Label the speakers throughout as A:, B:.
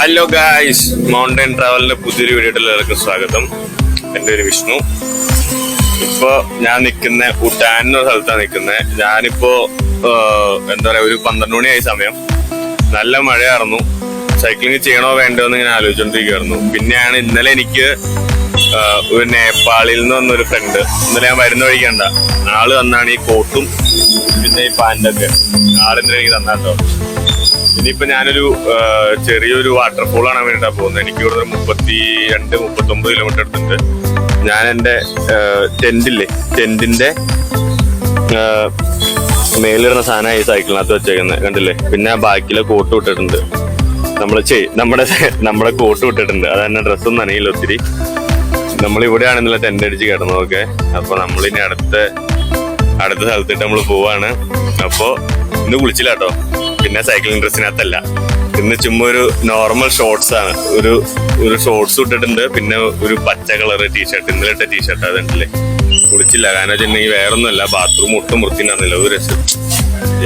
A: Hello guys mountain ട്രാവലിന്റെ പുതിയൊരു വീഡിയോയിൽ എല്ലാവർക്കും സ്വാഗതം. എന്റെ ഒരു വിഷ്ണു. ഇപ്പോ ഞാൻ നിൽക്കുന്ന ഉട്ടാൻ എന്ന സ്ഥലത്താണ് നിൽക്കുന്നത്. ഞാനിപ്പോ എന്താ പറയാ ഒരു പന്ത്രണ്ട് മണിയായി സമയം. നല്ല മഴയായിരുന്നു. സൈക്ലിംഗ് ചെയ്യണോ വേണ്ടോ എന്ന് ഇങ്ങനെ ആലോചിച്ചുകൊണ്ടിരിക്കുകയായിരുന്നു പിന്നെയാണ് ഇന്നലെ എനിക്ക് ഒരു നേപ്പാളിൽ നിന്ന് വന്നൊരു ഫ്രണ്ട് ഇന്നലെ ഞാൻ വരുന്ന വഴിക്കണ്ട ആൾ വന്നാണ് ഈ കോട്ടും പിന്നെ ഈ പാന്റൊക്കെ ആളിന്നലെ എനിക്ക് തന്നാട്ടോ. ഇനിയിപ്പോ ഞാനൊരു ചെറിയൊരു വാട്ടർഫോൾ ആണ് വേണ്ടിട്ടാ പോകുന്നത്. എനിക്ക് ഇവിടെ മുപ്പത്തി രണ്ട് മുപ്പത്തി ഒമ്പത് കിലോമീറ്റർ അടുത്തുണ്ട് ഞാൻ എന്റെ ടെന്റില്ലേ ടെന്റിന്റെ മേലിടുന്ന സാധനം ഈ സൈക്കിളിനകത്ത് വെച്ചേക്കുന്നത്. കണ്ടില്ലേ? പിന്നെ ബാക്കിലെ കോട്ട് വിട്ടിട്ടുണ്ട് നമ്മൾ ചെയ് നമ്മുടെ നമ്മുടെ കോട്ട് വിട്ടിട്ടുണ്ട് അത് തന്നെ ഡ്രസ്സൊന്നും നനയില്ല ഒത്തിരി. നമ്മൾ ഇവിടെയാണെന്നുള്ള ടെന്റ് അടിച്ച് കിടന്നതൊക്കെ അപ്പൊ നമ്മളിനി അടുത്ത അടുത്ത സ്ഥലത്തിട്ട് നമ്മൾ പോവാണ്. അപ്പോ ഇന്ന് കുളിച്ചില്ല കേട്ടോ പിന്നെ സൈക്ലിംഗ് ഡ്രസ്സിനകത്തല്ല ഇന്ന് ചുമ്മാ ഒരു നോർമൽ ഷോർട്സ് ആണ്. ഒരു ഒരു ഷോർട്സ് ഇട്ടിട്ടുണ്ട്. പിന്നെ ഒരു പച്ച കളർ ടീഷർട്ട് ഇന്നലെ ഇട്ട ടീഷർട്ട് അതുണ്ടല്ലേ. കുളിച്ചില്ല. കാരണം വെച്ചിട്ടുണ്ടെങ്കിൽ വേറൊന്നുമല്ല. ബാത്റൂം ഒട്ടും വൃത്തിണ്ടായിരുന്നില്ല ഒരു രസം.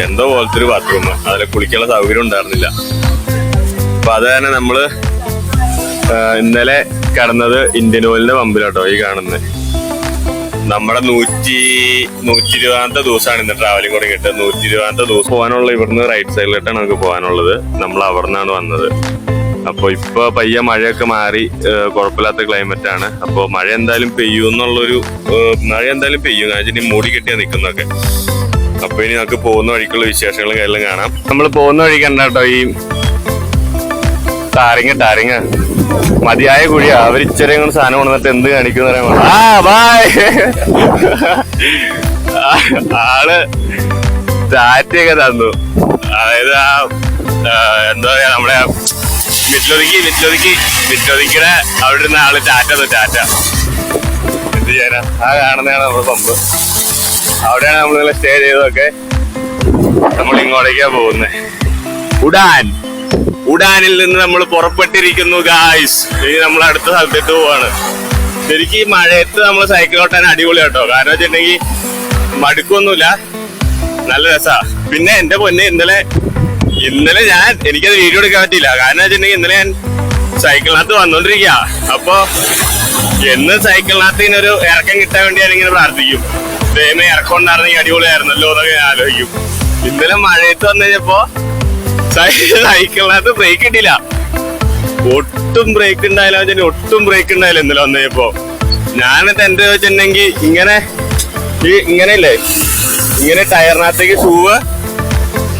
A: എന്തോ പോലത്തെ ഒരു ബാത്റൂം അതിൽ കുളിക്കാനുള്ള സൗകര്യം ഉണ്ടായിരുന്നില്ല. അപ്പൊ അത് തന്നെ നമ്മൾ ഇന്നലെ കടന്നത് ഇന്ത്യൻ ഓയിലിന്റെ പമ്പിലാട്ടോ ഈ കാണുന്നത് നമ്മുടെ നൂറ്റി നൂറ്റി ഇരുപതാമത്തെ ദിവസമാണ് ഇന്ന് ട്രാവലിംഗ് തുടങ്ങിയിട്ട്. നൂറ്റി ഇരുപതാമത്തെ ദിവസം പോകാനുള്ള ഇവിടുന്ന് റൈറ്റ് സൈഡിലോട്ടാണ് നമുക്ക് പോകാനുള്ളത്. നമ്മൾ അവിടെ നിന്നാണ് വന്നത്. അപ്പോൾ ഇപ്പൊ പയ്യ മഴയൊക്കെ മാറി കുഴപ്പമില്ലാത്ത ക്ലൈമറ്റ് ആണ്. അപ്പോൾ മഴ എന്തായാലും പെയ്യും എന്നുള്ളൊരു മഴ എന്തായാലും പെയ്യും. കാരണം മൂടി കെട്ടിയാ നിൽക്കുന്നതൊക്കെ അപ്പൊ ഇനി നമുക്ക് പോകുന്ന വഴിക്കുള്ള വിശേഷങ്ങളും എല്ലാം കാണാം. നമ്മൾ പോകുന്ന വഴി കണ്ടാട്ടോ ഈ താരങ്ങ ടാരിങ് മതിയായ കുഴിയാ. അവർ ഇച്ചിരി സാധനം കൊണ്ടുവന്നിട്ട് എന്ത് കാണിക്കുന്ന ആൾ ടാറ്റയൊക്കെ തന്നു. അതായത് ആ എന്താ പറയാ നമ്മുടെ വിറ്റൊതുക്കി വിറ്റൊതുക്കി വിറ്റൊതുക്കിയുടെ അവിടെ ഇരുന്ന ആൾ ടാറ്റ ടാറ്റ. എന്ത് ചെയ്യാനാ? ആ കാണുന്നതാണ് നമ്മുടെ പമ്പ്. അവിടെയാണ് നമ്മൾ സ്റ്റേ ചെയ്തതൊക്കെ. നമ്മൾ ഇങ്ങോട്ടേക്കാ പോകുന്നത് ഉഡാൻ. ഉഡാനിൽ നിന്ന് നമ്മൾ പുറപ്പെട്ടിരിക്കുന്നു ഗായ്സ് ഇനി നമ്മൾ അടുത്ത സ്ഥലത്തേക്ക് പോവാണ്. ശരിക്കും ഈ മഴയത്ത് നമ്മൾ സൈക്കിൾ ഓട്ടാൻ അടിപൊളി കേട്ടോ. കാരണം വെച്ചിട്ടുണ്ടെങ്കിൽ മടുക്കൊന്നുമില്ല. നല്ല രസാ. പിന്നെ എന്റെ പൊന്നെ ഇന്നലെ ഇന്നലെ ഞാൻ എനിക്കത് വീഡിയോ എടുക്കാൻ പറ്റില്ല കാരണം വെച്ചിട്ടുണ്ടെങ്കിൽ ഇന്നലെ ഞാൻ സൈക്കിളിനകത്ത് വന്നോണ്ടിരിക്കുക അപ്പൊ എന്ന് സൈക്കിളിനകത്ത് ഇങ്ങനെ ഒരു ഇറക്കം കിട്ടാൻ വേണ്ടി ഞാൻ ഇങ്ങനെ പ്രാർത്ഥിക്കും. ദൈവമേ ഇറക്കം ഉണ്ടായിരുന്നെങ്കിൽ അടിപൊളിയായിരുന്നല്ലോ എന്നൊക്കെ ഞാൻ ആലോചിക്കും. ഇന്നലെ മഴയത്ത് വന്നു കഴിഞ്ഞപ്പോ സൈക്കിളിനകത്ത് ബ്രേക്ക് കിട്ടിയില്ല ഒട്ടും ബ്രേക്ക് ഉണ്ടായില്ല വെച്ചാൽ ഒട്ടും ബ്രേക്ക് ഉണ്ടായില്ല ഇന്നലെ വന്നപ്പോ. ഞാനിത് എന്റെ വെച്ചിട്ടുണ്ടെങ്കിൽ ഇങ്ങനെ ഈ ഇങ്ങനെയല്ലേ ഇങ്ങനെ ടയറിനകത്തേക്ക് ഷൂവ്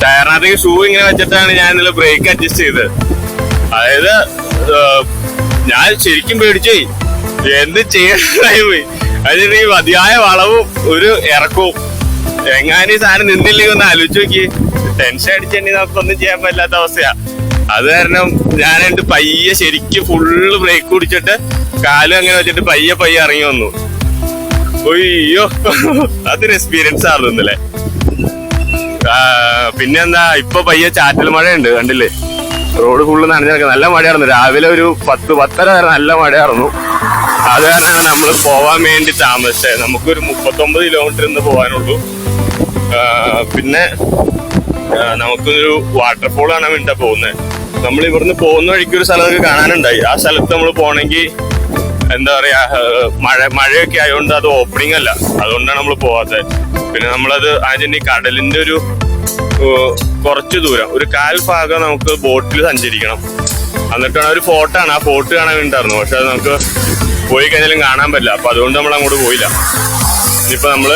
A: ടയറിനകത്തേക്ക് ഷൂ ഇങ്ങനെ വെച്ചിട്ടാണ് ഞാൻ ഇന്നലെ ബ്രേക്ക് അഡ്ജസ്റ്റ് ചെയ്തത്. അതായത് ഞാൻ ശരിക്കും പേടിച്ചേ എന്ത് ചെയ്യാനായി പോയി? അതിന് മതിയായ വളവും ഒരു ഇറക്കവും. എങ്ങാനും സാധനം നിന്നില്ലെങ്കിൽ ഒന്ന് ആലോചിച്ച് നോക്കി ടെൻഷൻ അടിച്ചി നമുക്കൊന്നും ചെയ്യാൻ പറ്റാത്ത അവസ്ഥയാ. അത് കാരണം ഞാൻ എന്നിട്ട് പയ്യെ ശരിക്കും ഫുള്ള് ബ്രേക്ക് കുടിച്ചിട്ട് കാലും അങ്ങനെ വെച്ചിട്ട് പയ്യെ പയ്യെ ഇറങ്ങി വന്നു. ഒയ്യോ അതൊരു എക്സ്പീരിയൻസ് ആയിരുന്നു ഇന്നലെ. പിന്നെന്താ ഇപ്പൊ പയ്യെ ചാറ്റൽ മഴയുണ്ട് കണ്ടില്ലേ? റോഡ് ഫുള്ള് നനഞ്ഞ നല്ല മഴയായിരുന്നു. രാവിലെ ഒരു പത്ത് പത്തര വരെ നല്ല മഴയായിരുന്നു. അത് കാരണമാണ് നമ്മൾ പോവാൻ വേണ്ടി താമസിച്ചത്. നമുക്കൊരു മുപ്പത്തൊമ്പത് കിലോമീറ്റർ ഇന്ന് പോകാനുള്ളൂ പിന്നെ നമുക്കൊരു വാട്ടർഫോൾ ആണ് വേണ്ടിട്ടാ പോകുന്നത് നമ്മൾ ഇവിടുന്ന് പോകുന്ന വഴിക്ക് ഒരു സ്ഥലമൊക്കെ കാണാനുണ്ടായി. ആ സ്ഥലത്ത് നമ്മൾ പോകണമെങ്കിൽ എന്താ പറയാ മഴ മഴയൊക്കെ ആയതുകൊണ്ട് അത് ഓപ്പണിംഗ് അല്ല. അതുകൊണ്ടാണ് നമ്മൾ പോവാത്തത് പിന്നെ നമ്മളത് അതിന്റെ കടലിന്റെ ഒരു കുറച്ച് ദൂരം ഒരു കാൽ ഭാഗം നമുക്ക് ബോട്ടിൽ സഞ്ചരിക്കണം. എന്നിട്ടാണ് ഒരു ഫോർട്ട് ആണ്. ആ ഫോർട്ട് കാണാൻ ഉണ്ടായിരുന്നു പക്ഷെ അത് നമുക്ക് പോയി കഴിഞ്ഞാലും കാണാൻ പറ്റില്ല. അപ്പൊ അതുകൊണ്ട് നമ്മൾ അങ്ങോട്ട് പോയില്ല. ഇനിയിപ്പോ നമ്മൾ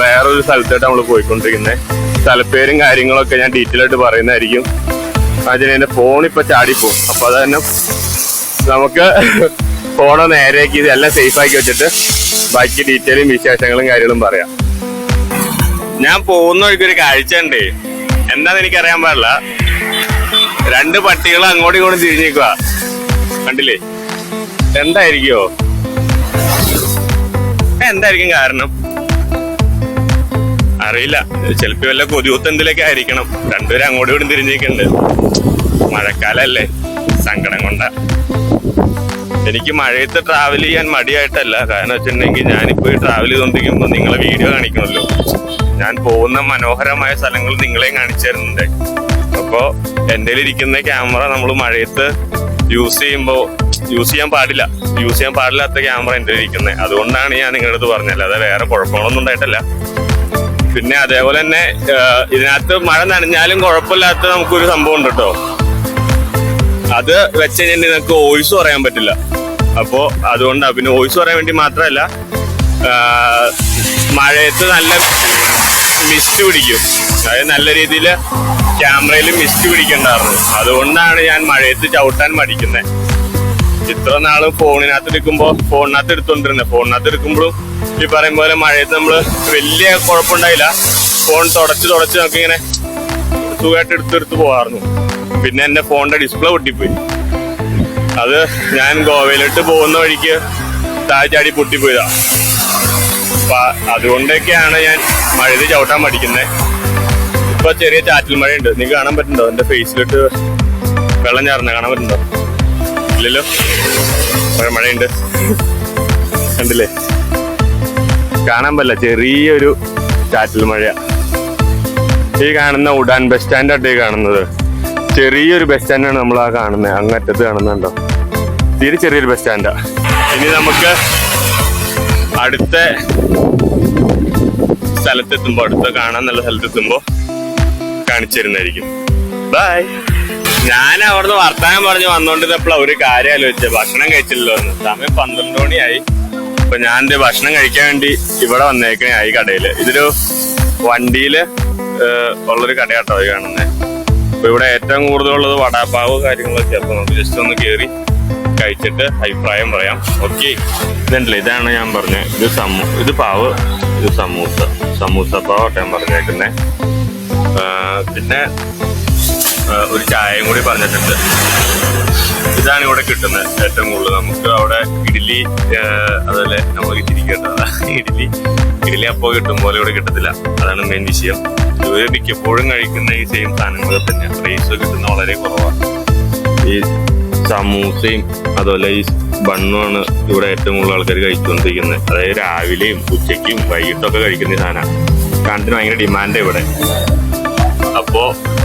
A: വേറൊരു സ്ഥലത്തായിട്ട് നമ്മൾ പോയിക്കൊണ്ടിരിക്കുന്നത് സ്ഥലപ്പേരും കാര്യങ്ങളൊക്കെ ഞാൻ ഡീറ്റെയിൽ ആയിട്ട് പറയുന്നതായിരിക്കും. അതിന് ഫോൺ ഇപ്പൊ ചാടിപ്പോവും. അപ്പൊ അത് തന്നെ നമുക്ക് ഫോണ് നേരെയാക്കി ഇതെല്ലാം സേഫ് ആക്കി വെച്ചിട്ട് ബാക്കി ഡീറ്റെയിലും വിശേഷങ്ങളും കാര്യങ്ങളും പറയാം. ഞാൻ പോകുന്ന വഴിക്കൊരു കാഴ്ച ഉണ്ട്. എന്താന്ന് എനിക്കറിയാൻ പാടില്ല. രണ്ട് പട്ടികൾ അങ്ങോട്ടും ഇങ്ങോട്ടും തിരിഞ്ഞേക്കുക കണ്ടില്ലേ? എന്തായിരിക്കോ? എന്തായിരിക്കും കാരണം? അറിയില്ല. ചിലപ്പോ വല്ല കൊതിയൂത്ത് എന്തിലൊക്കെ ആയിരിക്കണം. രണ്ടുപേരും അങ്ങോട്ടും ഇവിടെ തിരിഞ്ഞേക്കുന്നുണ്ട് മഴക്കാലല്ലേ സങ്കടം കൊണ്ട. എനിക്ക് മഴയത്ത് ട്രാവൽ ചെയ്യാൻ മടിയായിട്ടല്ല. കാരണം വെച്ചിട്ടുണ്ടെങ്കിൽ ഞാനിപ്പോ ട്രാവൽ ചെയ്തോണ്ടിരിക്കുമ്പോ നിങ്ങളെ വീഡിയോ കാണിക്കണമല്ലോ. ഞാൻ പോകുന്ന മനോഹരമായ സ്ഥലങ്ങൾ നിങ്ങളെയും കാണിച്ചു തരുന്നുണ്ട് അപ്പൊ അപ്പോ എന്റെ ഇരിക്കുന്ന ക്യാമറ നമ്മൾ മഴയത്ത് യൂസ് ചെയ്യുമ്പോൾ യൂസ് ചെയ്യാൻ പാടില്ല. യൂസ് ചെയ്യാൻ പാടില്ലാത്ത ക്യാമറ എന്റെ ഇരിക്കുന്നത് അതുകൊണ്ടാണ് ഞാൻ നിങ്ങളുടെ അടുത്ത് പറഞ്ഞത്. അല്ലാതെ വേറെ കുഴപ്പങ്ങളൊന്നും ഉണ്ടായിട്ടല്ല. പിന്നെ അതേപോലെ തന്നെ ഇതിനകത്ത് മഴ നനഞ്ഞാലും കുഴപ്പമില്ലാത്ത നമുക്കൊരു സംഭവം ഉണ്ട് കേട്ടോ അത് വെച്ച് കഴിഞ്ഞാൽ നിങ്ങൾക്ക് വോയിസ് പറയാൻ പറ്റില്ല. അപ്പോ അതുകൊണ്ടാണ് പിന്നെ വോയിസ് പറയാൻ വേണ്ടി മാത്രമല്ല മഴയത്ത് നല്ല മിസ്റ്റ് പിടിക്കും. അതായത് നല്ല രീതിയിൽ ക്യാമറയിൽ മിസ്റ്റ് പിടിക്കണ്ടായിരുന്നു. അതുകൊണ്ടാണ് ഞാൻ മഴയത്ത് ചവിട്ടാൻ മടിക്കുന്നത് ഇത്ര നാളും ഫോണിനകത്ത് എടുക്കുമ്പോ ഫോണിനകത്ത് എടുത്തോണ്ടിരുന്നത് ഫോണിനകത്ത് എടുക്കുമ്പോഴും ഈ പറയും പോലെ മഴയത്ത് നമ്മൾ വലിയ കുഴപ്പമുണ്ടായില്ല. ഫോൺ തുടച്ച് തുടച്ച് നമുക്ക് ഇങ്ങനെ സുഖമായിട്ട് എടുത്തെടുത്ത് പോകാറുന്നു പിന്നെ എന്റെ ഫോണിന്റെ ഡിസ്പ്ലേ പൊട്ടിപ്പോയി. അത് ഞാൻ ഗോവയിലോട്ട് പോകുന്ന വഴിക്ക് താഴെ ചാടി പൊട്ടിപ്പോയതാ. അപ്പൊ അതുകൊണ്ടൊക്കെയാണ് ഞാൻ മഴയിൽ ചവിട്ടാൻ പഠിക്കുന്നത് ഇപ്പൊ ചെറിയ ചാറ്റൽ മഴയുണ്ട്. നിങ്ങൾക്ക് കാണാൻ പറ്റുന്നുണ്ടോ? എന്റെ ഫേസിലിട്ട് വെള്ളം ചേർന്ന കാണാൻ പറ്റുന്നുണ്ടോ? ഇല്ലല്ലോ? മഴ മഴയുണ്ട്. കണ്ടില്ലേ? കാണാൻ പറ്റില്ല. ചെറിയൊരു ചാറ്റൽ മഴ ഈ കാണുന്ന ഉഡാൻ ബസ് സ്റ്റാൻഡായിട്ട് ഈ കാണുന്നത്. ചെറിയൊരു ബസ് സ്റ്റാൻഡാണ് നമ്മൾ ആ കാണുന്നത് അങ്ങറ്റത്ത് കാണുന്നുണ്ടോ? തീരെ ചെറിയൊരു ബസ് സ്റ്റാൻഡാ. ഇനി നമുക്ക് അടുത്ത സ്ഥലത്തെത്തുമ്പോ അടുത്ത കാണാൻ നല്ല കാണിച്ചു തരുന്നതായിരിക്കും ബൈ ഞാൻ അവിടുന്ന് വർത്തമാനം പറഞ്ഞു വന്നോണ്ടിരുന്നപ്പോൾ ഒരു കാര്യം ആലോചിച്ചത് ഭക്ഷണം കഴിച്ചില്ലല്ലോ എന്ന് സമയം പന്ത്രണ്ട് മണിയായി. അപ്പൊ ഞാൻ ഭക്ഷണം കഴിക്കാൻ വേണ്ടി ഇവിടെ വന്നേക്കണേ ഈ കടയിൽ. ഇതൊരു വണ്ടിയിൽ ഉള്ളൊരു കടയാട്ടോ ഈ കാണുന്നത് അപ്പൊ ഇവിടെ ഏറ്റവും കൂടുതലുള്ളത് വടാപ്പാവ് കാര്യങ്ങളൊക്കെ അപ്പൊ നമുക്ക് ജസ്റ്റ് ഒന്ന് കേറി കഴിച്ചിട്ട് അഭിപ്രായം പറയാം. ഓക്കെ ഇതുണ്ടല്ലോ ഇതാണ് ഞാൻ പറഞ്ഞത് ഇത് സമൂ ഇത് പാവ് ഇത് സമൂസ. സമൂസ പാവട്ടെ ഞാൻ പറഞ്ഞേക്കുന്നെ. പിന്നെ ഒരു ചായയും കൂടി പറഞ്ഞിട്ടുണ്ട്. ഇതാണ് ഇവിടെ കിട്ടുന്നത്. ഏറ്റവും കൂടുതൽ നമുക്ക് അവിടെ ഇഡ്ഡലി അതുപോലെ നമുക്ക് ഇരിക്കേണ്ടത് ഇഡ്ഡലി. ഇഡ്ഡലി അപ്പോൾ കിട്ടും പോലെ ഇവിടെ കിട്ടത്തില്ല. അതാണ് മെയിൻ വിഷയം. ഇവർ മിക്കപ്പോഴും കഴിക്കുന്ന ഈ സെയിം സാധനങ്ങൾ തന്നെ. റേസ് കിട്ടുന്ന വളരെ കുറവാണ്. ഈ സമൂസയും അതുപോലെ ഈ ബണ്ണുമാണ് ഇവിടെ ഏറ്റവും കൂടുതൽ ആൾക്കാർ കഴിച്ചുകൊണ്ടിരിക്കുന്നത്. അതായത് രാവിലെയും ഉച്ചയ്ക്കും വൈകിട്ടൊക്കെ കഴിക്കുന്ന സാധനമാണ് കാണത്തിന് ഭയങ്കര ഡിമാൻഡ് ഇവിടെ. അപ്പോ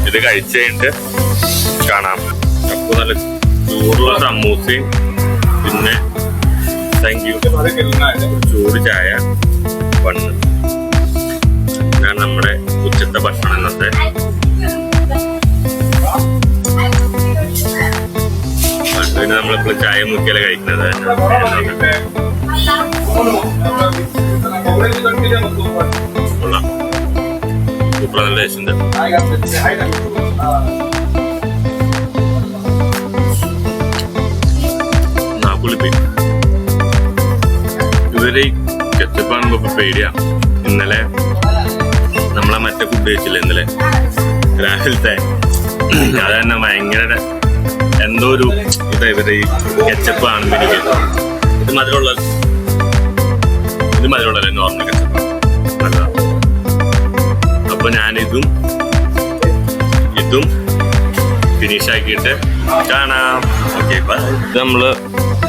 A: ഇത് കഴിച്ച് കഴിഞ്ഞിട്ട് കാണാം. അപ്പൊ നല്ല ചൂടുള്ള സമൂസയും പിന്നെ താങ്ക് യു ചൂട് ചായ ബണ്ണ് ഞാൻ നമ്മുടെ ഉച്ചത്തെ ഭക്ഷണം ഇന്നത്തെ. പിന്നെ നമ്മളിപ്പോ ചായ മുക്കിയല്ല കഴിക്കുന്നത്? സൂപ്പർ നല്ല ടേസ്റ്റ് ഉണ്ട്. കെച്ചപ്പാണ് പേടിയാ ഇന്നലെ നമ്മളെ മറ്റേ ഫുഡ് കഴിച്ചില്ല ഇന്നലെ? രാവിലത്തെ. അത് തന്നെ ഭയങ്കര എന്തോ ഒരു ഇതാ ഈ കെച്ചപ്പ് ആണെന്ന് എനിക്ക് ഇത് മധുരമുള്ള ഇത് മധുരമുള്ള നോർമൽ കെച്ചപ്പ് അപ്പൊ ഞാനിതും ഇതും ഫിനിഷ് ആക്കിയിട്ട് കാണാം. ഓക്കെ ഇത് നമ്മൾ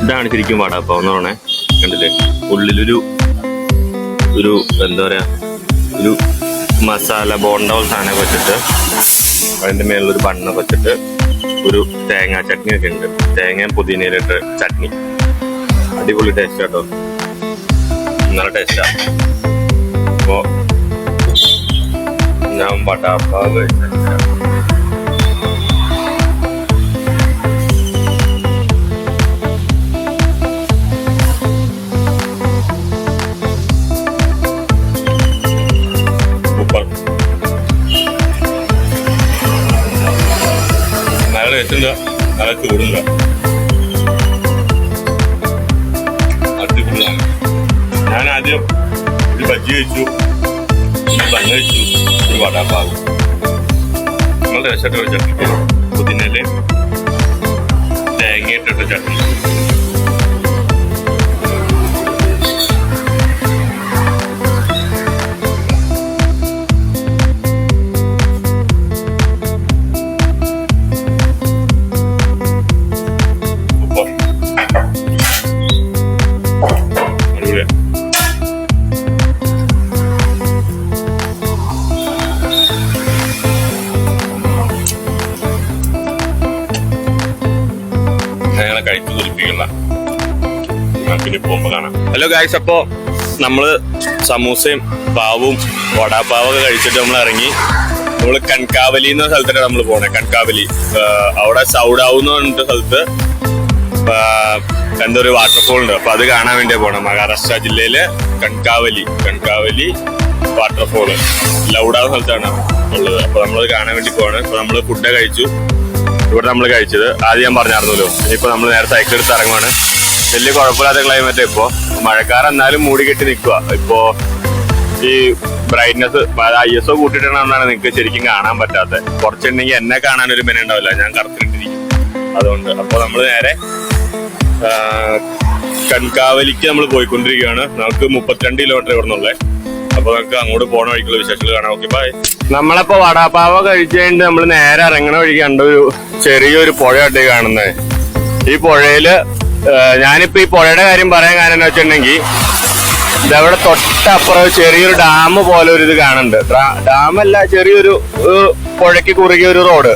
A: ഇതാണ് ശരിക്കും പാടാ എന്ന് പറഞ്ഞേ കണ്ടില്ലേ? ഉള്ളിലൊരു ഒരു എന്താ പറയാ ഒരു മസാല ബോണ്ട പോലെ സാധനം വെച്ചിട്ട് അതിന്റെ മേളിലൊരു ബണ്ണ വെച്ചിട്ട് ഒരു തേങ്ങ ചട്നി ഒക്കെ ഉണ്ട്. തേങ്ങയും പുതിനയിലിട്ട് ചട്നി. അടിപൊളി ടേസ്റ്റ് കേട്ടോ നല്ല ടേസ്റ്റാ അപ്പോൾ ഞാൻ വടാപ്പാവ് കഴിച്ചിട്ടില്ല. നല്ല അകത്ത് നല്ല ചൂടുണ്ട് അടിപൊളിയാണ്. ഞാൻ ആദ്യം ഒരു ബജ്ജി കഴിച്ചു. ഒരു ബണ്ണ് കഴിച്ചു. ഒരു വടാപ്പാവ് നമ്മൾ ടേസ്റ്റായിട്ട് ഒരു പുതിനയിൽ തേങ്ങയിട്ടിട്ട് ചട്നി ഹലോ ഗായ്സ് അപ്പോ നമ്മൾ സമൂസയും പാവും വടാപ്പാവൊക്കെ കഴിച്ചിട്ട് നമ്മൾ ഇറങ്ങി. നമ്മൾ കൺകാവലി എന്ന സ്ഥലത്താണ് നമ്മൾ പോണേ. കൺകാവലി അവിടെ സൗഡാവ് എന്ന് പറഞ്ഞിട്ട് സ്ഥലത്ത് എന്തോ ഒരു വാട്ടർഫോൾ ഉണ്ട്. അപ്പൊ അത് കാണാൻ വേണ്ടിയാ പോണേ. മഹാരാഷ്ട്ര ജില്ലയിലെ കൺകാവലി കൺകാവലി വാട്ടർഫോൾ ലൗഡാവ് സ്ഥലത്താണ് ഉള്ളത്. അപ്പൊ നമ്മളത് കാണാൻ വേണ്ടി പോവാണ്. അപ്പൊ നമ്മൾ ഫുഡ് കഴിച്ചു. ഇവിടെ നമ്മൾ കഴിച്ചത്. ആദ്യം ഞാൻ പറഞ്ഞായിരുന്നല്ലോ. ഇനിയിപ്പോ നമ്മൾ നേരെ സൈക്കിൾ എടുത്ത് ഇറങ്ങുവാണ്. വലിയ കുഴപ്പമില്ലാത്ത ക്ലൈമറ്റ് ഇപ്പോ. മഴക്കാർ എന്നാലും മൂടി കെട്ടി നിൽക്കുക. ഇപ്പോ ഈ ബ്രൈറ്റ്നസ് ഐ എസ് ഒ കൂട്ടിയിട്ടാണ് നിങ്ങൾക്ക് ശരിക്കും കാണാൻ പറ്റാത്തത്. കുറച്ചുണ്ടെങ്കിൽ എന്നെ കാണാൻ ഒരു മെന ഉണ്ടാവില്ല ഞാൻ കറുത്തിട്ടിരിക്കും അതുകൊണ്ട് അപ്പൊ നമ്മൾ നേരെ കൺകാവലിക്ക് നമ്മൾ പോയിക്കൊണ്ടിരിക്കുകയാണ്. നമുക്ക് മുപ്പത്തിരണ്ട് കിലോമീറ്റർ ഇവിടെ നിന്നുള്ളത് അപ്പൊ നമുക്ക് അങ്ങോട്ട് പോണ വഴിക്കുള്ള വിശേഷങ്ങൾ കാണാം. ഓക്കെ ബൈ നമ്മളപ്പോ വടാപ്പാവ കഴിച്ചുകഴിഞ്ഞ് നമ്മൾ നേരെ ഇറങ്ങണ വഴി കണ്ട ഒരു ചെറിയൊരു പുഴയായിട്ട് കാണുന്നത്. ഈ പുഴയിൽ ഞാനിപ്പോ ഈ പുഴയുടെ കാര്യം പറയാൻ കാരണം എന്ന് വെച്ചിട്ടുണ്ടെങ്കിൽ ഇതവിടെ തൊട്ടപ്പുറം ചെറിയൊരു ഡാം പോലെ ഒരു ഇത് കാണുന്നുണ്ട്. ഡാമല്ല ചെറിയൊരു പുഴയ്ക്ക് കുറുകിയ ഒരു റോഡ്.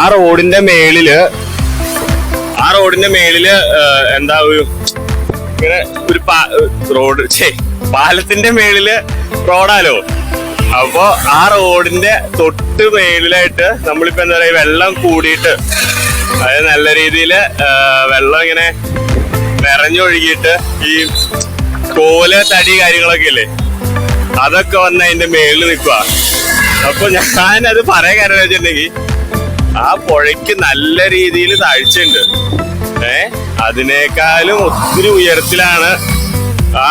A: ആ റോഡിന്റെ മേളിൽ ആ റോഡിന്റെ മേളിൽ എന്താ ഒരു ഇങ്ങനെ ഒരു റോഡ് ഛേ പാലത്തിന്റെ മേളിൽ റോഡാലോ. അപ്പൊ ആ റോഡിന്റെ തൊട്ട് മേളിലായിട്ട് നമ്മളിപ്പോ എന്താ പറയാ വെള്ളം കൂടിയിട്ട് അതായത് നല്ല രീതിയിൽ വെള്ളം ഇങ്ങനെ നിറഞ്ഞൊഴുകിയിട്ട് ഈ കോൽ തടി കാര്യങ്ങളൊക്കെ ഇല്ലേ അതൊക്കെ വന്ന് അതിന്റെ മേളിൽ നിൽക്കുക അപ്പൊ ഞാനത് പറയാൻ കാരണം വെച്ചിട്ടുണ്ടെങ്കിൽ ആ പുഴയ്ക്ക് നല്ല രീതിയിൽ താഴ്ചയുണ്ട്. ഏ അതിനേക്കാളും ഒത്തിരി ഉയരത്തിലാണ് ആ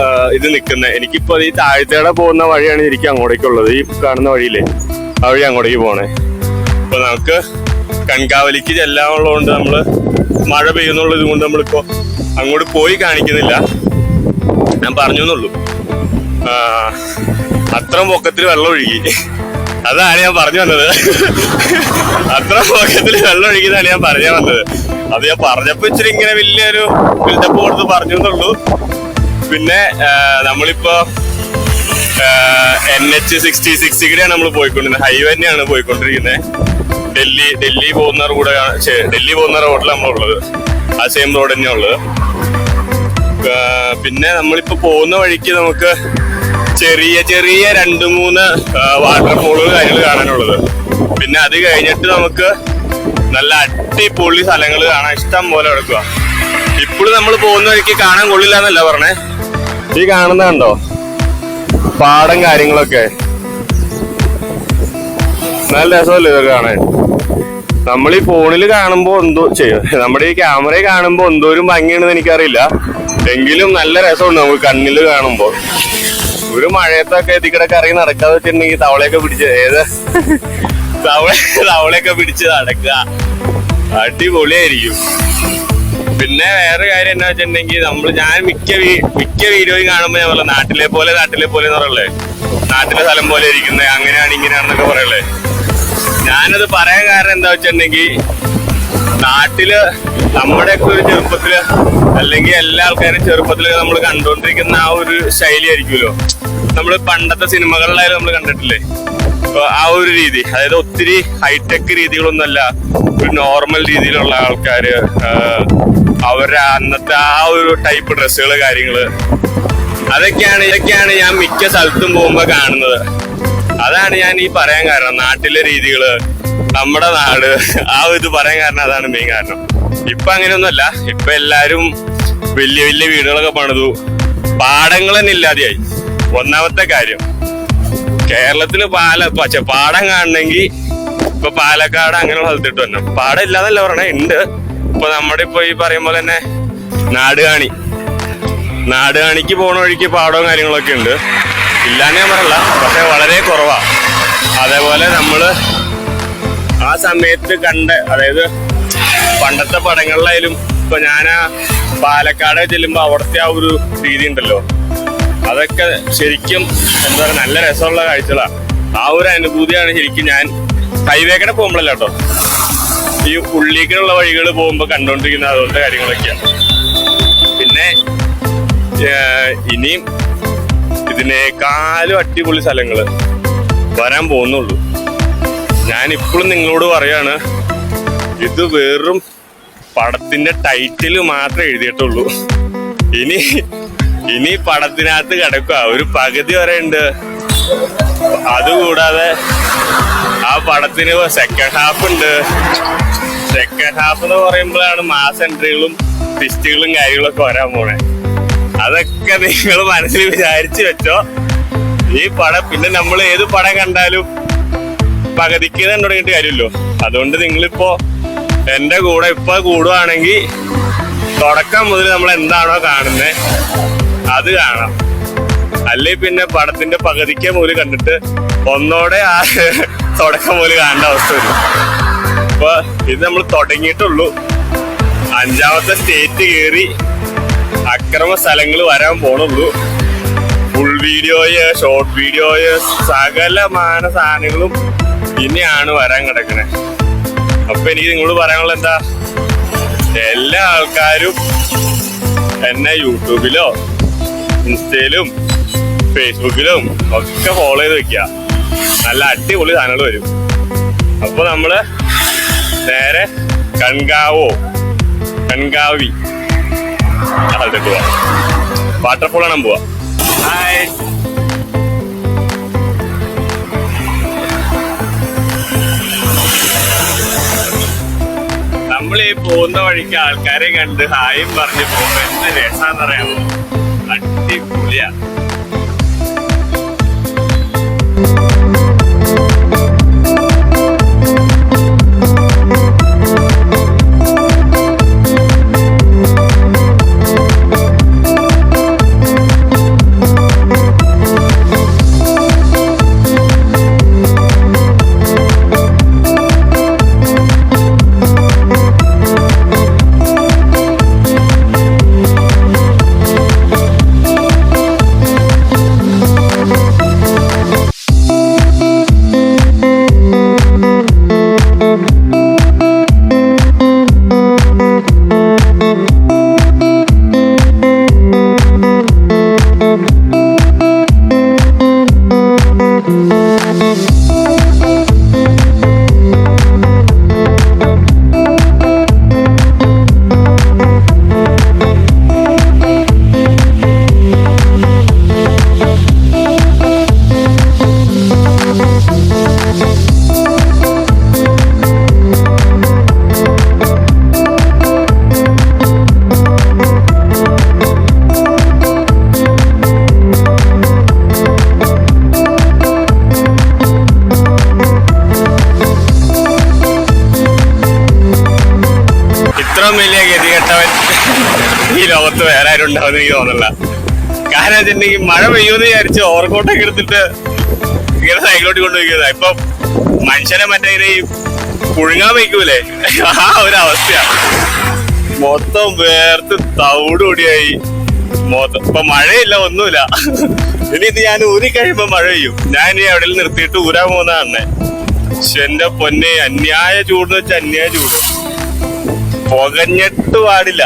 A: ആ, ഇത് നിൽക്കുന്നത്. എനിക്കിപ്പോ ഈ താഴ്ത്തേടെ പോകുന്ന വഴിയാണ് എനിക്ക് അങ്ങോട്ടേക്കുള്ളത്. ഈ കാണുന്ന വഴിയില്ലേ ആ വഴി അങ്ങോട്ടേക്ക് പോണേ. അപ്പൊ നമുക്ക് കൺകാവലിക്ക് ചെല്ലാമുള്ളതുകൊണ്ട് നമ്മൾ മഴ പെയ്യുന്നുള്ളത് കൊണ്ട് നമ്മളിപ്പോൾ അങ്ങോട്ട് പോയി കാണിക്കുന്നില്ല. ഞാൻ പറഞ്ഞു എന്നുള്ളൂ അത്ര പൊക്കത്തിൽ വെള്ളം ഒഴുകി. അതാണ് ഞാൻ പറഞ്ഞു വന്നത്. അത്ര പൊക്കത്തിൽ വെള്ളം ഒഴുകിയതാണ് ഞാൻ പറഞ്ഞു വന്നത്. അത് ഞാൻ പറഞ്ഞപ്പോൾ ഇച്ചിരി ഇങ്ങനെ വലിയൊരു ബിൽഡപ്പ് കൊടുത്ത് പറഞ്ഞു എന്നുള്ളൂ പിന്നെ നമ്മളിപ്പോ എൻ എച്ച് സിക്സ്റ്റി സിക്സ് കൂടെയാണ് നമ്മൾ പോയിക്കൊണ്ടിരുന്നത്. ഹൈവേ തന്നെയാണ് പോയിക്കൊണ്ടിരിക്കുന്നത്. ഡൽഹി ഡൽഹി പോകുന്ന റോഡ് ഡൽഹി പോകുന്ന റോഡിലാണ് നമ്മളുള്ളത്. ആ സെയിം റോഡ് തന്നെയാണ് ഉള്ളത്. പിന്നെ നമ്മളിപ്പോ പോകുന്ന വഴിക്ക് നമുക്ക് ചെറിയ ചെറിയ രണ്ട് മൂന്ന് വാട്ടർഫോളുകൾ കാര്യങ്ങൾ കാണാനുള്ളത്. പിന്നെ അത് കഴിഞ്ഞിട്ട് നമുക്ക് നല്ല അടിപൊളി സ്ഥലങ്ങൾ കാണാൻ ഇഷ്ടം പോലെ കിടക്കുക ഇപ്പോഴും നമ്മൾ പോകുന്ന വഴിക്ക് കാണാൻ കൊള്ളില്ല എന്നല്ല പറഞ്ഞേ. ഈ കാണുന്ന കണ്ടോ? പാടം കാര്യങ്ങളൊക്കെ. നല്ല രസമല്ലേ ഇതൊക്കെ കാണാൻ? നമ്മൾ ഈ ഫോണിൽ കാണുമ്പോൾ എന്തോ ചെയ്യും നമ്മുടെ ഈ ക്യാമറയിൽ കാണുമ്പോ എന്തോരും ഭംഗിയാണെന്ന് എനിക്കറിയില്ല. എങ്കിലും നല്ല രസമുണ്ട് നമുക്ക് കണ്ണിൽ കാണുമ്പോൾ ഒരു മഴയത്തൊക്കെ ഇതിക്കടെ കറങ്ങി നടക്കാതെ വെച്ചിട്ടുണ്ടെങ്കിൽ തവളയൊക്കെ പിടിച്ച് ഏത്? തവള തവളയൊക്കെ പിടിച്ച് നടക്കുക അടിപൊളിയായിരിക്കും. പിന്നെ വേറെ കാര്യം എന്താ വെച്ചിട്ടുണ്ടെങ്കിൽ നമ്മൾ ഞാൻ മിക്ക മിക്ക വീഡിയോയും കാണുമ്പോൾ ഞാൻ പറയാം നാട്ടിലെ പോലെ നാട്ടിലെ പോലെ എന്ന് പറയല്ലേ നാട്ടിലെ സ്ഥലം പോലെ ഇരിക്കുന്നത് അങ്ങനെയാണ് ഇങ്ങനെയാണെന്നൊക്കെ പറയല്ലേ ഞാനത് പറയാൻ കാരണം എന്താ വെച്ചിട്ടുണ്ടെങ്കിൽ നാട്ടിൽ നമ്മുടെയൊക്കെ ഒരു ചെറുപ്പത്തിൽ അല്ലെങ്കിൽ എല്ലാ ആൾക്കാരും ചെറുപ്പത്തിൽ നമ്മൾ കണ്ടുകൊണ്ടിരിക്കുന്ന ആ ഒരു ശൈലി ആയിരിക്കുമല്ലോ. നമ്മൾ പണ്ടത്തെ സിനിമകളിലായാലും നമ്മൾ കണ്ടിട്ടില്ലേ? ആ ഒരു രീതി അതായത് ഒത്തിരി ഹൈടെക് രീതികളൊന്നുമല്ല ഒരു നോർമൽ രീതിയിലുള്ള ആൾക്കാര് അവരുടെ അന്നത്തെ ആ ഒരു ടൈപ്പ് ഡ്രസ്സുകൾ കാര്യങ്ങൾ. അതൊക്കെയാണ് ഇതൊക്കെയാണ് ഞാൻ മിക്ക സ്ഥലത്തും പോകുമ്പോ കാണുന്നത്. അതാണ് ഞാൻ ഈ പറയാൻ കാരണം. നാട്ടിലെ രീതികൾ നമ്മുടെ നാട് ആ ഇത് പറയാൻ കാരണം അതാണ് മെയിൻ കാരണം. ഇപ്പൊ അങ്ങനെയൊന്നുമല്ല. ഇപ്പൊ എല്ലാരും വലിയ വലിയ വീടുകളൊക്കെ പണിതു. പാടങ്ങൾ തന്നെ ഇല്ലാതെയായി. ഒന്നാമത്തെ കാര്യം കേരളത്തിൽ പാല പച്ച പാടം കാണണമെങ്കിൽ ഇപ്പൊ പാലക്കാട് അങ്ങനെയുള്ള സ്ഥലത്തിട്ട് വന്നു. പാടം ഇല്ലാന്നല്ല പറഞ്ഞ ഉണ്ട് ഇപ്പൊ നമ്മുടെ ഇപ്പൊ ഈ പറയും പോലെ തന്നെ നാടുകാണി. നാടുകാണിക്ക് പോണ വഴിക്ക് പാടവും കാര്യങ്ങളൊക്കെ ഉണ്ട്. ഇല്ലാന്ന് ഞാൻ പറയല്ല പക്ഷെ വളരെ കുറവാ. അതേപോലെ നമ്മൾ ആ സമയത്ത് കണ്ട അതായത് പണ്ടത്തെ പടങ്ങളിലായാലും ഇപ്പൊ ഞാൻ പാലക്കാട് ചെല്ലുമ്പോ അവിടുത്തെ ആ ഒരു രീതി ഉണ്ടല്ലോ. അതൊക്കെ ശരിക്കും എന്താ പറയുക നല്ല രസമുള്ള കാഴ്ചകളാ. ആ ഒരു അനുഭൂതിയാണ് ശരിക്കും ഞാൻ ഹൈവേ കൂടെ പോകുമ്പോഴല്ല കേട്ടോ? ഈ ഉള്ളിലേക്കുള്ള വഴികൾ പോകുമ്പോ കണ്ടോണ്ടിരിക്കുന്ന അതുപോലത്തെ കാര്യങ്ങളൊക്കെയാണ് പിന്നെ ഇനിയും ഇതിനേക്കാളും അടിപൊളി സ്ഥലങ്ങൾ വരാൻ പോകുന്നുള്ളൂ. ഞാൻ ഇപ്പോഴും നിങ്ങളോട് പറയാണ് ഇത് വെറും പടത്തിന്റെ ടൈറ്റിൽ മാത്രമേ എഴുതിയിട്ടുള്ളൂ. ഇനി ഇനി പടത്തിനകത്ത് കിടക്കുക. ഒരു പകുതി വരെ ഉണ്ട്. അതുകൂടാതെ ആ പടത്തിന് സെക്കൻഡ് ഹാഫ് ഉണ്ട്. സെക്കൻഡ് ഹാഫ് എന്ന് പറയുമ്പോഴാണ് മാസ് എൻട്രികളും ട്വിസ്റ്റുകളും കാര്യങ്ങളൊക്കെ വരാൻ പോണേ. അതൊക്കെ നിങ്ങൾ മനസ്സിൽ വിചാരിച്ചു വെച്ചോ. ഈ പടം പിന്നെ നമ്മൾ ഏത് പടം കണ്ടാലും പകുതിക്ക് തന്നെ തുടങ്ങിയിട്ട് കാര്യമല്ലോ അതുകൊണ്ട് നിങ്ങളിപ്പോ എന്റെ കൂടെ ഇപ്പൊ കൂടുവാണെങ്കിൽ തുടക്കം മുതൽ നമ്മൾ എന്താണോ കാണുന്നത് അത് കാണാം. അല്ലെ പിന്നെ പടത്തിന്റെ പകുതിക്ക് മുതൽ കണ്ടിട്ട് ഒന്നോടെ ആ തുടക്കം മുതൽ കാണേണ്ട അവസ്ഥ വരും. അപ്പൊ ഇത് നമ്മൾ തുടങ്ങിയിട്ടുള്ളൂ. അഞ്ചാമത്തെ സ്റ്റേറ്റ് കയറി അക്രമ സ്ഥലങ്ങൾ വരാൻ പോണുള്ളൂ. ഫുൾ വീഡിയോയ് ഷോർട്ട് വീഡിയോയ് സകലമാന സാധനങ്ങളും ഇനിയാണ് വരാൻ കിടക്കണേ. അപ്പൊ എനിക്ക് നിങ്ങളോട് പറയാനുള്ള എന്താ? എല്ലാ ആൾക്കാരും എന്നെ യൂട്യൂബിലോ ഇൻസ്റ്റയിലും ഫേസ്ബുക്കിലും ഒക്കെ ഫോളോ ചെയ്ത് വെക്കുക നല്ല അടിപൊളി സാധനങ്ങൾ വരും. അപ്പൊ നമ്മൾ നേരെ കൺകാവോ? കൺകാവി. സ്ഥലത്തേക്ക് പോവാം. വാട്ടർഫോൾ ആണ് പോവാ? ഹായ് നമ്മളീ പോകുന്ന വഴിക്ക് ആൾക്കാരെ കണ്ട് ഹായും പറഞ്ഞ് പോകുമ്പോ എന്ത് രസാന്നറിയാമോ അടിപൊളിയാ. എനിക്ക് തോന്നില്ല കാരണം വെച്ചിട്ടുണ്ടെങ്കിൽ മഴ പെയ്യുമെന്ന് വിചാരിച്ച് ഓവർകോട്ടൊക്കെ എടുത്തിട്ട് ഇങ്ങനെ സൈക്കിളോട്ട് കൊണ്ടുപോയിക്കുന്നത്. ഇപ്പൊ മനുഷ്യനെ മറ്റേ ഈ പുഴുങ്ങാൻ വയ്ക്കൂലേ? ആ ഒരു അവസ്ഥയാണ് മൊത്തം വേർത്ത് തവിട് കൂടിയായി മൊത്തം ഇപ്പൊ മഴയില്ല ഒന്നുമില്ല. ഇനി ഇത് ഞാൻ ഊരി കഴിയുമ്പോ മഴ പെയ്യും. ഞാൻ ഇനി അവിടെ നിർത്തിയിട്ട് ഊരാൻ പോകുന്നതാണ് എന്റെ പൊന്നെ അന്യായ ചൂട് വെച്ചാൽ അന്യായ ചൂട്. പുകഞ്ഞിട്ട് പാടില്ല.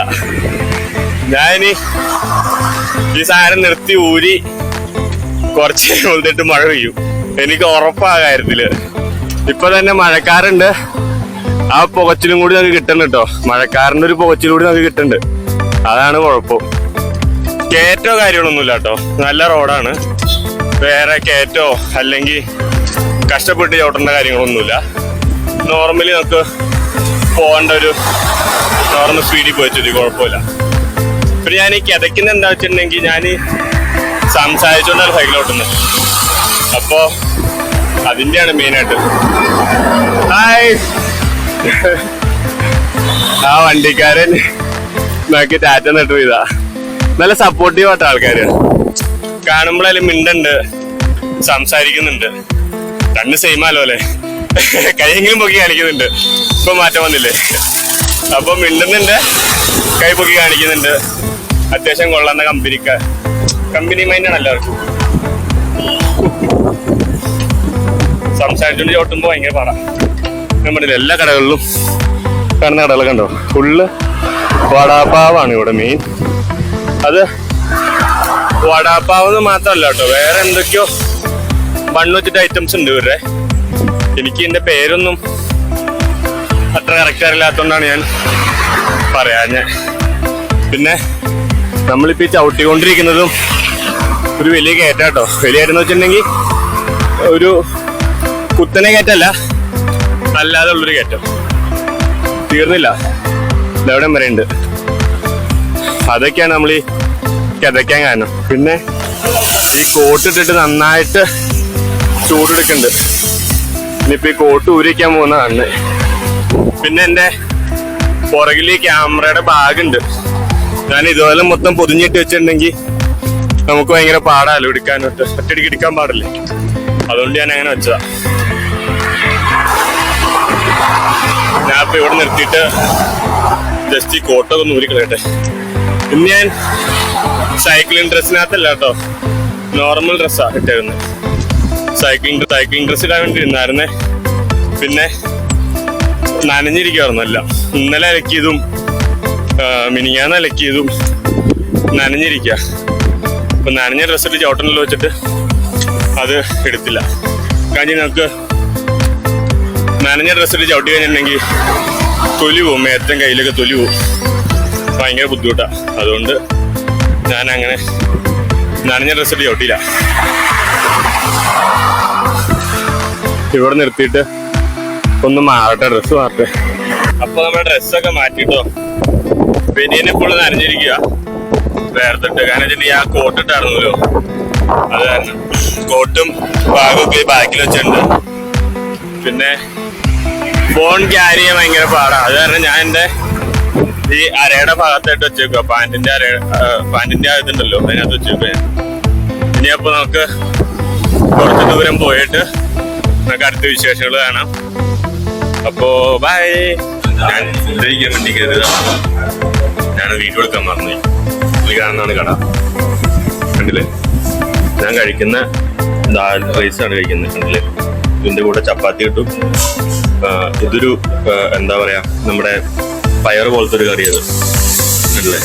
A: ഞാനിനി ഈ സാധനം നിർത്തി ഊരി കുറച്ച് കൊണ്ടിട്ട് മഴ പെയ്യും. എനിക്ക് ഉറപ്പാ കാര്യത്തിൽ ഇപ്പൊ തന്നെ മഴക്കാറുണ്ട്. ആ പുകച്ചിലും കൂടി നമുക്ക് കിട്ടുന്നുണ്ട് കേട്ടോ. മഴക്കാരന്റെ ഒരു പുകച്ചിലും കൂടി നമുക്ക് കിട്ടുന്നുണ്ട് അതാണ് കുഴപ്പം. കയറ്റോ കാര്യങ്ങളൊന്നുമില്ല കേട്ടോ. നല്ല റോഡാണ്. വേറെ കയറ്റോ അല്ലെങ്കിൽ കഷ്ടപ്പെട്ട് ചോട്ടേണ്ട കാര്യങ്ങളൊന്നുമില്ല. നോർമലി നമുക്ക് പോകേണ്ട ഒരു നോർമൽ സ്പീഡിൽ പോയിട്ട് കുഴപ്പമില്ല. പിന്നെ ഞാൻ ഈ കിതയ്ക്കുന്ന എന്താ വെച്ചിട്ടുണ്ടെങ്കിൽ ഞാൻ സംസാരിച്ചുകൊണ്ടാണ് സൈക്കിൾ അപ്പോ അതിന്റെയാണ് മെയിനായിട്ട് ഹായ് ആ വണ്ടിക്കാരൻ നോക്കി ടാറ്റ നട്ടു ഇതാ നല്ല സപ്പോർട്ടീവ് ആയിട്ട് ആൾക്കാര് കാണുമ്പോഴായാലും മിണ്ടുണ്ട് സംസാരിക്കുന്നുണ്ട്. രണ്ട് ആലോ അല്ലേ? കൈയെങ്കിലും പൊക്കി കാണിക്കുന്നുണ്ട്. ഇപ്പൊ മാറ്റം വന്നില്ലേ? അപ്പൊ മിണ്ടുന്നുണ്ട് കൈ പൊക്കി കാണിക്കുന്നുണ്ട്. അത്യാവശ്യം കൊള്ളുന്ന കമ്പനിക്ക്. കമ്പനി മൈൻഡാണ് എല്ലാവർക്കും സംസാരിച്ചുകൊണ്ട് ചോട്ടുമ്പോ ഭയങ്കര പാടാ. നമ്മുടെ എല്ലാ കടകളിലും കാണുന്ന കടകളൊക്കെ ഉണ്ടോ ഫുള്ള് വടാപ്പാവാണ് ഇവിടെ മെയിൻ അത് വടാപ്പാവ് മാത്രമല്ല കേട്ടോ വേറെ എന്തൊക്കെയോ ബണ്ണ് വെച്ചിട്ട് ഐറ്റംസ് ഉണ്ട് ഇവരുടെ. എനിക്ക് എന്റെ പേരൊന്നും അത്ര കറക്റ്റ് അറിയില്ലാത്തതുകൊണ്ടാണ് ഞാൻ പറയാഞ്ഞ പിന്നെ നമ്മളിപ്പോ ചവിട്ടിക്കൊണ്ടിരിക്കുന്നതും ഒരു വലിയ കയറ്റാട്ടോ. വലിയ കയറ്റം എന്ന് വെച്ചിട്ടുണ്ടെങ്കിൽ ഒരു കുത്തനെ കയറ്റല്ല അല്ലാതെ ഉള്ളൊരു കയറ്റം. തീർന്നില്ല. ഇതെവിടെയും വരെ ഉണ്ട്? അതൊക്കെയാണ് നമ്മൾ ഈ കിതയ്ക്കാൻ കാരണം. പിന്നെ ഈ കോട്ട് ഇട്ടിട്ട് നന്നായിട്ട് ചൂടെടുക്കുന്നുണ്ട്. ഇനിയിപ്പോ ഈ കോട്ട് ഊരിക്കാൻ പോകുന്ന കാണുന്നത് പിന്നെ എന്റെ പുറകിൽ ക്യാമറയുടെ ബാഗ് ഉണ്ട് ഞാൻ ഇതുപോലെ മൊത്തം പൊതിഞ്ഞിട്ട് വെച്ചിട്ടുണ്ടെങ്കിൽ നമുക്ക് ഭയങ്കര പാടാലോ എടുക്കാനൊട്ട് ഒറ്റടിക്ക് എടുക്കാൻ പാടില്ലേ. അതുകൊണ്ട് ഞാൻ അങ്ങനെ വെച്ചതാ. ഞാൻ ഇപ്പൊ ഇവിടെ നിർത്തിയിട്ട് ജസ്റ്റ് ഈ കോട്ടൊക്കെ ഒന്ന് ഊരിക്കളയട്ടെ ഇന്ന് ഞാൻ സൈക്ലിംഗ് ഡ്രസ്സിനകത്തല്ല കേട്ടോ. നോർമൽ ഡ്രസ്സാ ഇട്ടേക്കുന്നത് സൈക്ലിംഗ് സൈക്ലിംഗ് ഡ്രസ് ഇടാൻ വേണ്ടി ഇരുന്നായിരുന്നേ. പിന്നെ നനഞ്ഞിരിക്കുവായിരുന്നു എല്ലാം ഇന്നലെ അലക്കിയതും മിനിഞ്ഞാന്ന് അലക്കിയതും നനഞ്ഞിരിക്കുക അപ്പം നനഞ്ഞ ഡ്രസ്സിട്ട് ഇട്ട് ചവിട്ടനിൽ വെച്ചിട്ട് അത് എടുത്തില്ല. കാരണം നമുക്ക് നനഞ്ഞ ഡ്രസ്സിട്ട് ചവിട്ടി കഴിഞ്ഞിട്ടുണ്ടെങ്കിൽ തൊലി പോവും മേത്തം കയ്യിലൊക്കെ തൊലി പോവും. ഭയങ്കര ബുദ്ധിമുട്ടാണ് അതുകൊണ്ട് ഞാൻ അങ്ങനെ നനഞ്ഞ ഡ്രസ്സിട്ട് ചവിട്ടിയില്ല. ഇവിടെ നിർത്തിയിട്ട് ഒന്ന് മാറട്ടെ ഡ്രസ്സ് മാറട്ടെ. അപ്പൊ നമ്മുടെ ഡ്രസ്സൊക്കെ മാറ്റിട്ടോ. ബനിയനെ ഇപ്പോൾ നനഞ്ഞിരിക്കുക. വേർത്തിട്ട് കാരണം വെച്ചിട്ടുണ്ടെങ്കിൽ ആ കോട്ടിട്ടായിരുന്നല്ലോ അത് കാരണം കോട്ടും ബാഗൊക്കെ ബാക്കിൽ വെച്ചിട്ടുണ്ട്. പിന്നെ ഫോൺ ക്യാരി ചെയ്യാൻ ഭയങ്കര പാടാണ് അത് കാരണം ഞാൻ എന്റെ ഈ അരയുടെ ഭാഗത്തായിട്ട് വെച്ചേക്കുക പാന്റിന്റെ അര പാന്റിന്റെ ഇതുണ്ടല്ലോ അതിനകത്ത് വെച്ചേക്കുക ഞാൻ. ഇനി അപ്പോൾ നമുക്ക് കുറച്ച് ദൂരം പോയിട്ട് നമുക്ക് അടുത്ത വിശേഷങ്ങൾ കാണാം. അപ്പോ ബൈ ഞാൻ ഇരിക്കാൻ വേണ്ടി കയറിയതാണ് ഞാൻ വീഡിയോ എടുക്കാൻ മറന്നു. കാണുന്നതാണ് കട. കണ്ടില്ലേ? ഞാൻ കഴിക്കുന്ന ദാൽ റൈസാണ് കഴിക്കുന്നത് കണ്ടില്ലേ? ഇതിന്റെ കൂടെ ചപ്പാത്തി കിട്ടും. ഇതൊരു എന്താ പറയാ നമ്മുടെ പയർ പോലത്തെ ഒരു കറിയത് കണ്ടില്ലേ?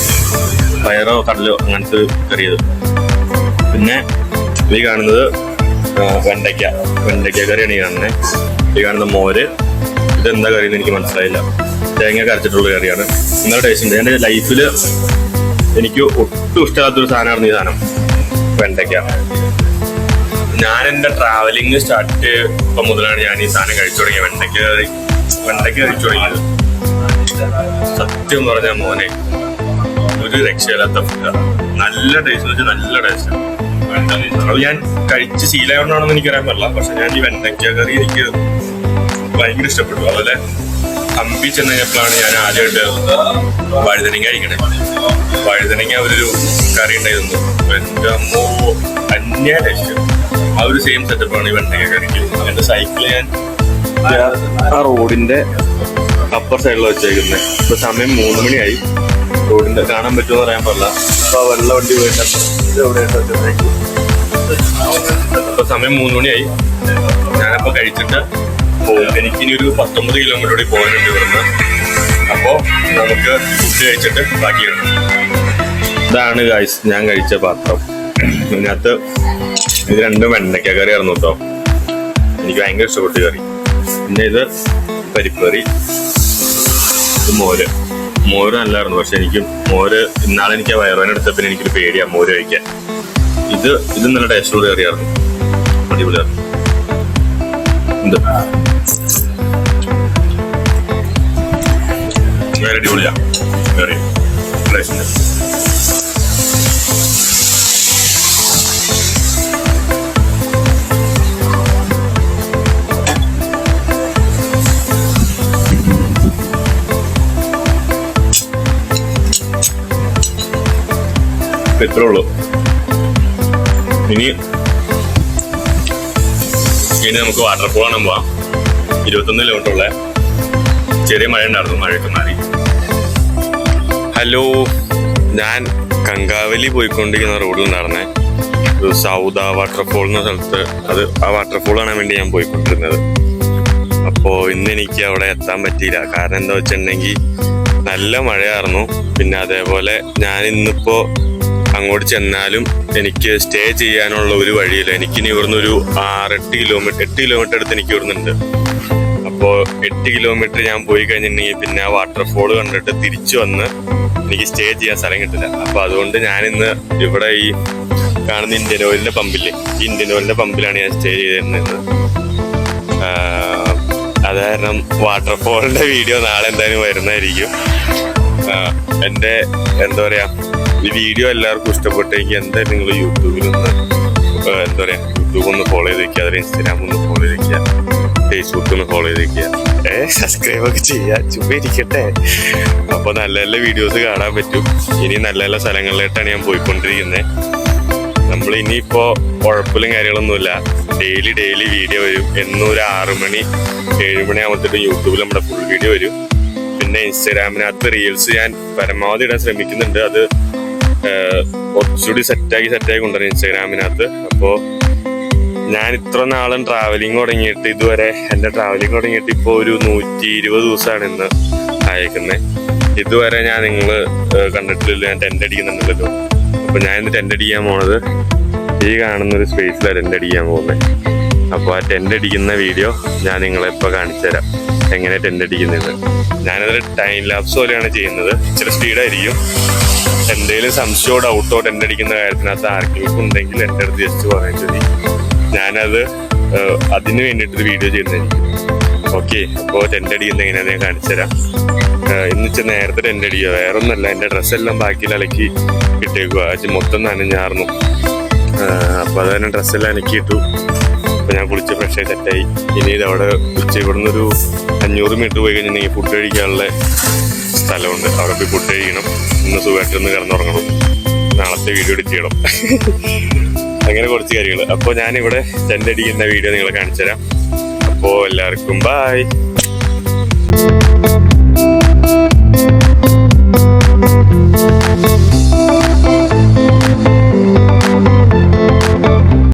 A: പയറോ കടലോ അങ്ങനത്തെ ഒരു കറിയത് പിന്നെ ഈ കാണുന്നത് വെണ്ടയ്ക്ക. വെണ്ടയ്ക്ക കറിയാണ് ഈ കാണുന്നത്. ഈ കാണുന്ന മോര്. ഇതെന്താ കറിയെന്ന് എനിക്ക് മനസ്സിലായില്ല. തേങ്ങ കരച്ചിട്ടുള്ള കറിയാണ്. നല്ല ടേസ്റ്റ് ഉണ്ട്. എന്റെ ലൈഫിൽ എനിക്ക് ഒട്ടും ഇഷ്ടമില്ലാത്തൊരു സാധനമാണ് ഈ സാധനം. വെണ്ടയ്ക്ക. ഞാൻ എന്റെ ട്രാവലിംഗ് സ്റ്റാർട്ട് ഇപ്പം മുതലാണ് ഞാൻ ഈ സാധനം കഴിച്ചു തുടങ്ങിയത്. വെണ്ടയ്ക്ക വെണ്ടയ്ക്ക കഴിച്ചു തുടങ്ങിയത്. സത്യം പറഞ്ഞ മോനെ ഒരു രക്ഷയില്ലാത്ത ഫുഡാണ് നല്ല ടേസ്റ്റ് വെച്ചാൽ നല്ല ടേസ്റ്റ് അത് ഞാൻ കഴിച്ച് ശീലമാണെന്ന് എനിക്കറിയാൻ പറ്റില്ല. പക്ഷെ ഞാൻ ഈ വെണ്ടയ്ക്ക കറി എനിക്ക് ഭയങ്കര ഇഷ്ടപ്പെട്ടു. അതുപോലെ ഹമ്പി ചെന്ന് ഞാൻ ആദ്യമായിട്ട് വഴുതനങ്ങ കഴിക്കണേ. വഴുതനങ്ങ അവരൊരു കറി ഉണ്ടായിരുന്നു. എന്റെ അമ്മോ അന്യ ടേസ്റ്റ് ആ ഒരു സെയിം സെറ്റപ്പാണ് ഈ വെണ്ടയ്ക്ക കറിക്ക് എന്റെ സൈക്കിൾ ഞാൻ ആ റോഡിന്റെ അപ്പർ സൈഡിൽ വെച്ചേക്കുന്നത് ഇപ്പൊ സമയം മൂന്ന് മണിയായി. റോഡിന്റെ കാണാൻ പറ്റുമെന്ന് പറയാൻ പറ്റില്ല അപ്പൊ ആ വെള്ള വണ്ടി പോയിട്ട് ഇപ്പൊ സമയം മൂന്ന് മണിയായി. ഞാനപ്പോ കഴിച്ചിട്ട് പോകും എനിക്കിനി ഒരു പത്തൊമ്പത് കിലോമീറ്റർ കൂടി പോകാനുണ്ട് ഇവിടുന്ന്. അപ്പോൾ നമുക്ക് ഫുഡ് കഴിച്ചിട്ട് ബാക്കി ഇതാണ് ഗായ്സ് ഞാൻ കഴിച്ച പാത്രം. ഇതിനകത്ത് ഇത് രണ്ടും വെണ്ടയ്ക്ക കറി ആയിരുന്നു കേട്ടോ. എനിക്ക് ഭയങ്കര ഇഷ്ടപ്പെട്ടു കറി. പിന്നെ ഇത് പരിപ്പറി ഇത് മോര്. മോര് നല്ലായിരുന്നു പക്ഷെ എനിക്ക് മോര് ഇന്നാളെ എനിക്ക് വയറുവേന പിന്നെ എനിക്കൊരു പേടിയാ മോര് കഴിക്കാൻ. ഇത് ഇത് നല്ല ടേസ്റ്റോട് കറിയായിരുന്നു. അടിപൊളിയായിരുന്നു. ഇത് വേറെ അടിപൊളിയാ. കറി. ടേസ്റ്റ് ഇത്രേ ഉള്ളൂ ഇനി ഇനി നമുക്ക് വാട്ടർഫോൾ കാണാൻ പോവാം. ഇരുപത്തൊന്ന് കിലോമീറ്റർ ഉള്ള ചെറിയ മഴ ഉണ്ടായിരുന്നു മഴയൊക്കെ മാറി. ഹലോ ഞാൻ കങ്കാവലി പോയിക്കൊണ്ടിരിക്കുന്ന റോഡിൽ നടന്നേ. സൗദ വാട്ടർഫോൾ എന്ന സ്ഥലത്ത് അത് ആ വാട്ടർഫോൾ കാണാൻ വേണ്ടി ഞാൻ പോയിക്കൊണ്ടിരുന്നത്. അപ്പോൾ ഇന്ന് എനിക്ക് അവിടെ എത്താൻ പറ്റിയില്ല. കാരണം എന്താ വെച്ചിട്ടുണ്ടെങ്കിൽ നല്ല മഴയായിരുന്നു. പിന്നെ അതേപോലെ ഞാൻ ഇന്നിപ്പോൾ അങ്ങോട്ട് ചെന്നാലും എനിക്ക് സ്റ്റേ ചെയ്യാനുള്ള ഒരു വഴിയില്ല. എനിക്കിനി ഇവിടുന്ന് ഒരു ആറെട്ട് കിലോമീറ്റർ എട്ട് കിലോമീറ്റർ അടുത്ത് എനിക്ക് ഇവിടുന്നുണ്ട് അപ്പോൾ അപ്പോൾ എട്ട് കിലോമീറ്റർ ഞാൻ പോയി കഴിഞ്ഞിട്ടുണ്ടെങ്കിൽ പിന്നെ ആ വാട്ടർഫോൾ കണ്ടിട്ട് തിരിച്ചു വന്ന് എനിക്ക് സ്റ്റേ ചെയ്യാൻ സ്ഥലം കിട്ടില്ല. അപ്പൊ അതുകൊണ്ട് ഞാൻ ഇന്ന് ഇവിടെ ഈ കാണുന്ന ഇന്ത്യൻ ഓയിലിന്റെ പമ്പില്ലേ ഈ ഇന്ത്യൻ ഓയിലിന്റെ പമ്പിലാണ് ഞാൻ സ്റ്റേ ചെയ്തിരുന്നത്. അത് കാരണം വാട്ടർഫോളിന്റെ വീഡിയോ നാളെ എന്തായാലും വരുന്നതായിരിക്കും. എന്റെ എന്താ പറയാ ഈ വീഡിയോ എല്ലാവർക്കും ഇഷ്ടപ്പെട്ടെങ്കിൽ എന്തായാലും നിങ്ങൾ യൂട്യൂബിൽ ഒന്ന് എന്താ പറയാ യൂട്യൂബ് ഒന്ന് ഫോളോ ചെയ്ത് വെക്കുക. അതായത് ഇൻസ്റ്റാഗ്രാം ഒന്ന് ഫോളോ ചെയ്ത് വെക്കുക. ഫേസ്ബുക്ക് ഒന്ന് ഫോളോ ചെയ്ത് വെക്കുക ഏ സബ്സ്ക്രൈബ് ഒക്കെ ചെയ്യുക ചുമ്മാ ഇരിക്കട്ടെ. അപ്പൊ നല്ല നല്ല വീഡിയോസ് കാണാൻ പറ്റും. ഇനി നല്ല നല്ല സ്ഥലങ്ങളിലായിട്ടാണ് ഞാൻ പോയിക്കൊണ്ടിരിക്കുന്നത് നമ്മൾ ഇനിയിപ്പോ ഉഴപ്പിലും കാര്യങ്ങളൊന്നുമില്ല. ഡെയിലി ഡെയിലി വീഡിയോ വരും. എന്നും ഒരു ആറു മണി ഏഴ് മണി ആകുമ്പോഴത്തേക്കും യൂട്യൂബിൽ നമ്മുടെ ഫുൾ വീഡിയോ വരും. പിന്നെ ഇൻസ്റ്റാഗ്രാമിനകത്ത് റീൽസ് ഞാൻ പരമാവധി ഇടാൻ ശ്രമിക്കുന്നുണ്ട്. അത് കുറച്ചുകൂടി സെറ്റാക്കി സെറ്റാക്കി കൊണ്ടുവരാം ഇൻസ്റ്റാഗ്രാമിനകത്ത് അപ്പോൾ ഞാൻ ഇത്ര നാളും ട്രാവലിംഗ് തുടങ്ങിയിട്ട് ഇതുവരെ എന്റെ ട്രാവലിംഗ് തുടങ്ങിയിട്ട് ഇപ്പോൾ ഒരു നൂറ്റി ഇരുപത് ദിവസമാണ് ഇന്ന് അയക്കുന്നത് ഇതുവരെ ഞാൻ നിങ്ങൾ കണ്ടിട്ടില്ല ഞാൻ ടെന്റ് അടിക്കുന്നുണ്ടല്ലോ. അപ്പൊ ഞാൻ ഇന്ന് ടെന്റ് അടിക്കാൻ പോണത് ഈ കാണുന്ന ഒരു സ്പേസിലാണ് ടെന്റ് അടിക്കാൻ പോകുന്നത് അപ്പോൾ ആ ടെന്റ് അടിക്കുന്ന വീഡിയോ ഞാൻ നിങ്ങളെ ഇപ്പോൾ കാണിച്ചു തരാം. എങ്ങനെ ടെന്റ് അടിക്കുന്നത് ഞാനതൊരു ടൈം ലാപ്സ് പോലെയാണ് ചെയ്യുന്നത്. ഇച്ചിരി സ്പീഡായിരിക്കും എന്തെങ്കിലും സംശയമോ ഡൗട്ടോ ടെന്റ് അടിക്കുന്ന കാര്യത്തിനകത്ത് ആർക്കെങ്കിലും ഉണ്ടെങ്കിൽ എന്റെ അടുത്ത് ജസ്റ്റ് പറയാൻ മതി. ഞാനത് അതിന് വേണ്ടിയിട്ടൊരു വീഡിയോ ചെയ്യുന്നതായിരിക്കും ഓക്കെ അപ്പോൾ ടെന്റ് അടിക്കുന്നത് എങ്ങനെയാണെന്ന് ഞാൻ കാണിച്ചു തരാം ഏഹ്, ഇന്ന് ഇച്ച നേരത്തെ ടെന്റ് അടിക്കുക. വേറെ ഒന്നല്ല എന്റെ ഡ്രസ്സെല്ലാം ബാക്കിയിൽ അലക്കി ഇട്ടേക്കുക അത് മൊത്തം നനഞ്ഞാർന്നു. അപ്പോൾ അത് തന്നെ ഡ്രസ്സെല്ലാം അനക്കിയിട്ടു അപ്പോൾ ഞാൻ കുളിച്ച് ഫ്രഷ് ആയി സെറ്റായി ഇനി അവിടെ ഉച്ച ഇവിടുന്ന് ഒരു അഞ്ഞൂറ് മീറ്റർ പോയി കഴിഞ്ഞിട്ടുണ്ടെങ്കിൽ ഫുഡ് കഴിക്കാനുള്ള സ്ഥലമുണ്ട്. അവിടെ പോയി ഫുഡ് കഴിക്കണം. ഇന്ന് സുഖമായിട്ടൊന്ന് കിടന്നുറങ്ങണം. നാളത്തെ വീഡിയോ എഡിറ്റ് ചെയ്യണം. അങ്ങനെ കുറച്ച് കാര്യങ്ങൾ അപ്പോൾ ഞാനിവിടെ ടെന്റ് വീഡിയോ നിങ്ങളെ കാണിച്ചു തരാം അപ്പോൾ എല്ലാവർക്കും ബായ്